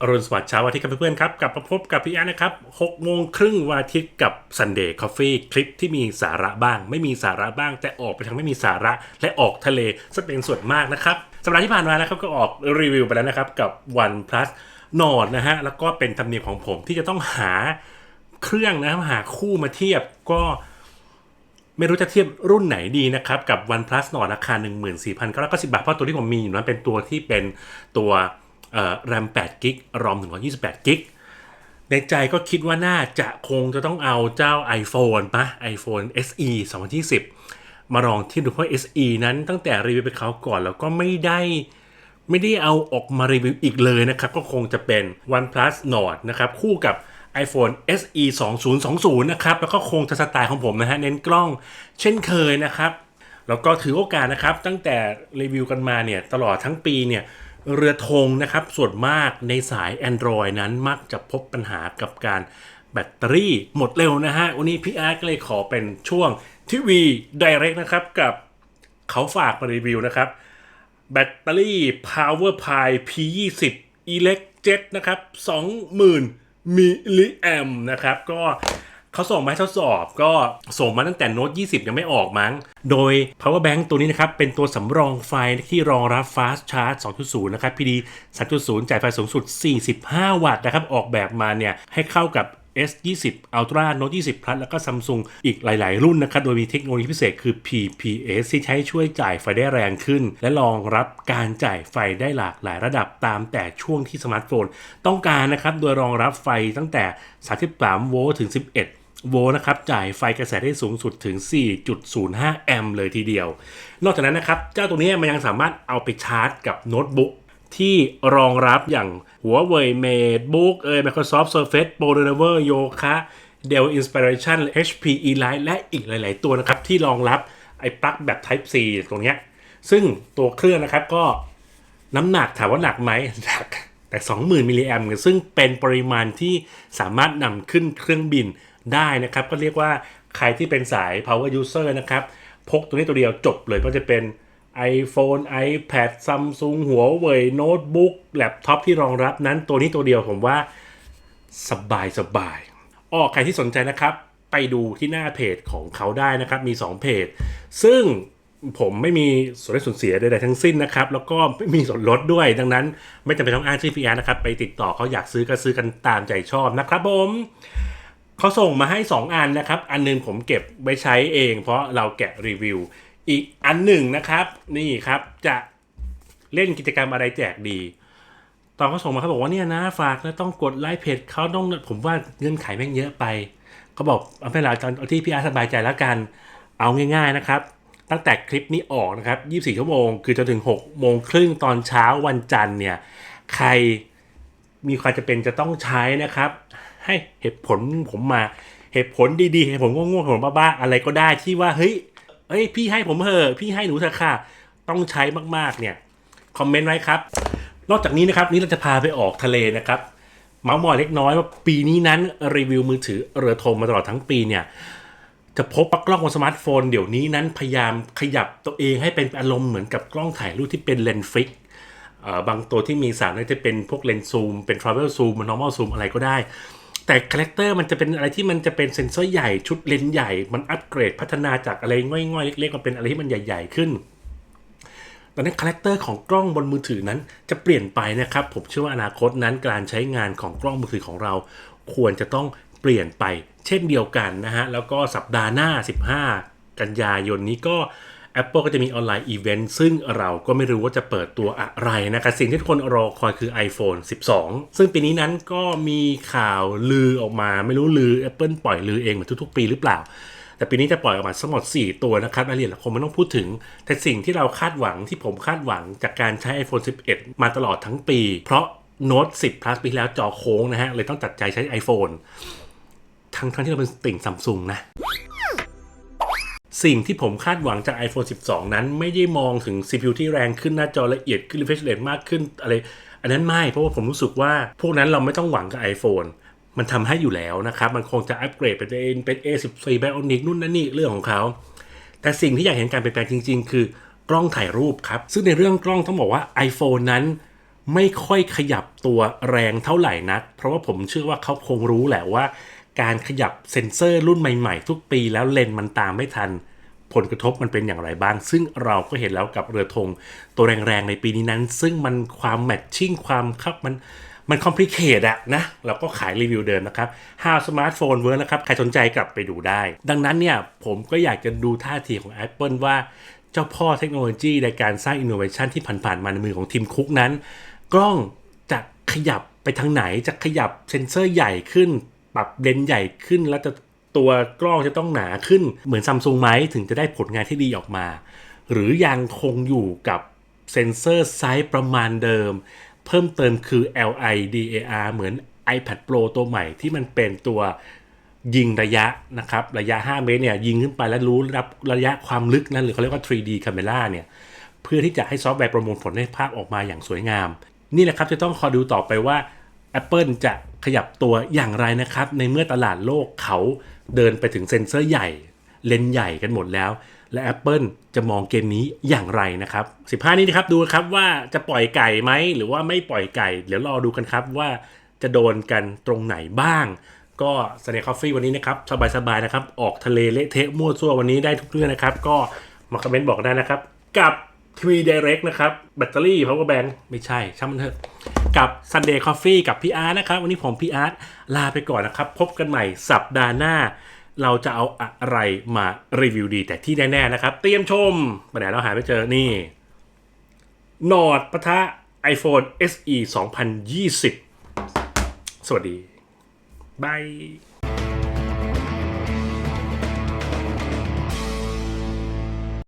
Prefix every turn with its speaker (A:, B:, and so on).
A: อรุณสวัสดิ์เช้าวันอาทิตย์ครับเพื่อนๆครับกลับมาพบกับพี่แอนนะครับ6โมงครึ่งวันอาทิตย์กับ Sunday Coffee คลิปที่มีสาระบ้าง ไม่มีสาระบ้าง แต่ออกไปทางไม่มีสาระและออกทะเลซะเป็นส่วนมากนะครับสัปดาห์ที่ผ่านมานะครับก็ออกรีวิวไปแล้วนะครับกับ One Plus Nord นะฮะแล้วก็เป็นธรรมเนียมของผมที่จะต้องหาเครื่องนะครับหาคู่มาเทียบก็ไม่รู้จะเทียบรุ่นไหนดีนะครับกับ OnePlus Nord ราคา 14,990 บาทเพราะตัวที่ผมมีอยู่นั้นเป็นตัวที่เป็นตัว เอ่อ RAM 8 g b ROM 128 g b ในใจก็คิดว่าน่าจะคงจะต้องเอาเจ้า iPhone ปะ iPhone SE 2020 มาลองทียบดูเพราะ SE นั้นตั้งแต่รีวิวไปเขาก่อนแล้วก็ไม่ได้ไม่ได้เอาออกมารีวิวอีกเลยนะครับ ก็คงจะเป็น OnePlus Nord นะครับ คู่กับ iPhone SE 2020 นะครับ แล้วก็คงจะสไตล์ของผมนะฮะ เน้นกล้องเช่นเคยนะครับ แล้วก็ถือโอกาสนะครับ ตั้งแต่รีวิวกันมาเนี่ย ตลอดทั้งปีเนี่ย เรือธงนะครับส่วนมากในสาย Android นั้นมักจะพบปัญหากับการแบตเตอรี่หมดเร็วนะฮะ วันนี้พี่อาร์ตก็เลยขอเป็นช่วงทีวี Direct นะครับกับเขาฝากมารีวิวนะครับ แบตเตอรี่ Power Pi P20 Elect Jet นะครับ 20,000มิลลิแอมนะครับ ก็ เขาส่งมาให้ทดสอบก็ส่งมาตั้งแต่โน้ต20 ยังไม่ออกมั้ง โดย Power Bank ตัวนี้นะครับ เป็นตัวสำรองไฟที่รองรับ Fast Charge 2.0 นะครับ PD 3.0 จ่ายไฟสูงสุด 45 วัตต์นะครับ ออกแบบมาเนี่ย ให้เข้ากับ S20 Ultra Note 20 Plus แล้วก็ Samsung อีกหลาย ๆ รุ่นนะครับ โดยมีเทคโนโลยีพิเศษคือ PPS ที่ใช้ช่วยจ่ายไฟได้แรงขึ้น และรองรับการจ่ายไฟได้หลากหลายระดับตามแต่ช่วงที่สมาร์ทโฟน ต้องการนะครับ โดยรองรับไฟตั้งแต่ 33 โวลต์ถึง 11 โวลต์นะครับจ่ายไฟกระแสได้สูงสุดถึง 4.05 แอมป์เลยทีเดียว นอกจากนั้นนะครับ เจ้าตัวนี้มันยังสามารถเอาไปชาร์จกับโน้ตบุ๊กที่รองรับอย่าง Huawei MateBook เอ่ย Microsoft Surface Pro Lenovo Yoga Dell Inspiration HP Elite และอีกหลาย ๆ ตัวนะครับ ที่รองรับไอ้ปลั๊กแบบ Type C ตรงเนี้ยซึ่งตัวเครื่องนะครับก็น้ำหนักถามว่าหนักไหมหนักแต่ 20,000มิลลิแอมป์ซึ่งเป็นปริมาณที่สามารถนำขึ้นเครื่องบิน ได้นะครับ ก็เรียกว่าใครที่เป็นสาย power user นะครับ พกตัวนี้ตัวเดียวจบเลยก็จะเป็น iPhone iPad Samsung หัวเว่ยโน้ตบุ๊กแล็ปท็อปที่รองรับนั้นตัวนี้ตัวเดียวผมว่าสบายสบายอ้อใครที่สนใจนะครับ ไปดูที่หน้าเพจของเขาได้นะครับ มี 2 เพจ ซึ่งผมไม่มีส่วนได้ส่วนเสียใดๆทั้งสิ้นนะครับ แล้วก็ไม่มีส่วนลดด้วย ดังนั้น ไม่จำเป็นต้องอ้างชื่อพีอาร์นะครับ ไปติดต่อเขาอยากซื้อก็ซื้อกันตามใจชอบนะครับผม เขาส่งมาให้ 2 อันนะครับ อันหนึงผมเก็บไว้ใช้เอง เพราะเราแกะรีวิว อีกอันหนึ่งนะครับ นี่ครับจะเล่นกิจกรรมอะไรแจกดี ตอนเขาส่งมาเขาบอกว่าเนี่ยนะฝากแล้วต้องกดไลค์เพจเขาต้องผมว่าเงื่อนไขแม่งเยอะไปเขาบอกเอาไปละตอนเอาที่พี่อาร์สบายใจแล้วกันเอาง่าย ๆนะครับ ตั้งแต่คลิปนี้ออกนะครับ 24 ชั่วโมง คือจนถึง 6 โมงครึ่งตอนเช้าวันจันทร์เนี่ย ใครมีความจะเป็นจะต้องใช้นะครับ ให้เหตุผลผมมาเหตุผลดีๆเหตุผลง่วงๆเหตุผลบ้าๆอะไรก็ได้ที่ว่าเฮ้ยเฮ้ยพี่ให้ผมเถอะพี่ให้หนูเถอะค่ะ ต้องใช้มากๆเนี่ยคอมเมนต์ไว้ครับ นอกจากนี้นะครับนี่เราจะพาไปออกทะเลนะครับเมาส์มอยเล็กน้อยว่าปีนี้นั้นรีวิวมือถือเรือธงมาตลอดทั้งปีเนี่ยจะพบว่ากล้องบนสมาร์ทโฟนเดี๋ยวนี้นั้นพยายามขยับตัวเองให้เป็นอารมณ์เหมือนกับกล้องถ่ายรูปที่เป็นเลนส์ฟิกบางตัวที่มีสามารจะเป็นพวกเลนส์ซูมเป็นทราเวลซูม normal zoom อะไรก็ได้ แต่คาแรคเตอร์มันจะเป็นอะไรที่มันจะเป็นเซนเซอร์ใหญ่ชุดเลนส์ใหญ่ มันอัปเกรดพัฒนาจากอะไรง่อยๆ เล็กๆมาเป็นอะไรที่มันใหญ่ ๆ ขึ้นตอนนี้คาแรคเตอร์ของกล้องบนมือถือนั้นจะเปลี่ยนไปนะครับ ผมเชื่อว่าอนาคตนั้นการใช้งานของกล้องมือถือของเรา ควรจะต้องเปลี่ยนไป เช่นเดียวกันนะฮะแล้วก็สัปดาห์หน้า 15 กันยายนนี้ก็ Apple ก็จะมีออนไลน์อีเวนต์ซึ่งเราก็ไม่รู้ว่าจะเปิดตัวอะไรนะครับสิ่งที่ทุกคนรอคอยคือ iPhone 12 ซึ่งปีนี้นั้นก็มีข่าวลือออกมาไม่รู้ลือ Apple ปล่อยลือเองเหมือนทุกๆ ปีหรือเปล่า แต่ปีนี้จะปล่อยออกมาทั้งหมด 4 ตัวนะครับรายละเอียดคงไม่ต้องพูดถึง แต่สิ่งที่เราคาดหวังที่ผมคาดหวังจากการใช้ iPhone 11 มาตลอดทั้งปี เพราะ Note 10 Plus ปีแล้วจอโค้งนะฮะเลยต้องตัดใจใช้ iPhone ทั้งทั้งที่เราเป็นติ่งซัมซุงนะ สิ่งที่ผมคาดหวังจาก iPhone 12 นั้นไม่ได้มองถึง CPU ที่แรงขึ้นหน้าจอละเอียดขึ้น refresh rate มากขึ้นอะไรอันนั้นไม่เพราะว่าผมรู้สึกว่า พวกนั้นเราไม่ต้องหวังกับ iPhone มันทำให้อยู่แล้วนะครับ มันคงจะอัปเกรดเป็นเป็น A14 Bionic นู่นนั่นนี่เรื่องของเขา แต่สิ่งที่อยากเห็นการเปลี่ยนแปลงจริง ๆ คือกล้องถ่ายรูปครับ ซึ่งในเรื่องกล้องต้องบอกว่า iPhone นั้นไม่ค่อยขยับตัวแรงเท่าไหร่นัก เพราะว่าผมเชื่อว่าเขาคงรู้แหละว่า การขยับเซ็นเซอร์รุ่นใหม่ๆ ทุกปีแล้วเลนมันตามไม่ทัน ผลกระทบมันเป็นอย่างไรบ้าง ซึ่งเราก็เห็นแล้วกับเรือธงตัวแรงๆในปีนี้นั้น ซึ่งมันความแมทชิ่งความครับมันมันคอมพลีเคทอะนะเราก็ขายรีวิวเดิมนะครับ How Smartphone Work นะครับ ใครสนใจกลับไปดูได้ ดังนั้นเนี่ยผมก็อยากจะดูท่าทีของ Apple ว่าเจ้าพ่อเทคโนโลยีในการสร้างอินโนเวชันที่ผ่านๆมาในมือของทีมคุกนั้น กล้องจะขยับไปทางไหนจะขยับเซ็นเซอร์ใหญ่ขึ้น ปรับเลนส์ใหญ่ขึ้น แล้วจะตัวกล้องจะต้องหนาขึ้นเหมือนซัมซุงไหมถึงจะได้ผลงานที่ดีออกมา หรือยังคงอยู่กับเซ็นเซอร์ไซส์ประมาณเดิม เพิ่มเติมคือ LIDAR เหมือน iPad Pro ตัวใหม่ที่มันเป็นตัวยิงระยะนะครับ ระยะ 5 เมตรเนี่ยยิงขึ้นไปแล้วรู้รับระยะความลึกนั่นหรือเขาเรียกว่า 3D Camera เนี่ยเพื่อที่จะให้ซอฟต์แวร์ประมวลผลให้ภาพออกมาอย่างสวยงาม นี่แหละครับจะต้องคอยดูต่อไปว่า Apple จะขยับตัวอย่างไรนะครับ ในเมื่อตลาดโลกเขาเดินไปถึงเซ็นเซอร์ใหญ่ เลนส์ใหญ่กันหมดแล้ว และ Apple จะมองเกมนี้อย่างไรนะครับ 15 นี้นะครับดูครับว่าจะปล่อยไก่ไหมหรือว่าไม่ปล่อยไก่ เดี๋ยวรอดูกันครับว่าจะโดนกันตรงไหนบ้าง ก็สเนคคอฟฟี่วันนี้นะครับสบายๆนะครับ ออกทะเลเละเทะมั่วซั่ววันนี้ได้ทุกเรื่องนะครับ ก็มาคอมเมนต์บอกได้นะครับ กับ 3 Direct นะครับ แบตเตอรี่ power bank ไม่ใช่ ช่างมันเถอะ กับ Sunday Coffee กับพี่อาร์ตนะครับ วันนี้ผมพี่อาร์ตลาไปก่อนนะครับ พบกันใหม่สัปดาห์หน้า เราจะเอาอะไรมารีวิวดี แต่ที่แน่ ๆ นะครับ เตรียมชมไปไหนเราหาไม่เจอนี่นอดปะทะ iPhone SE 2020 สวัสดีบาย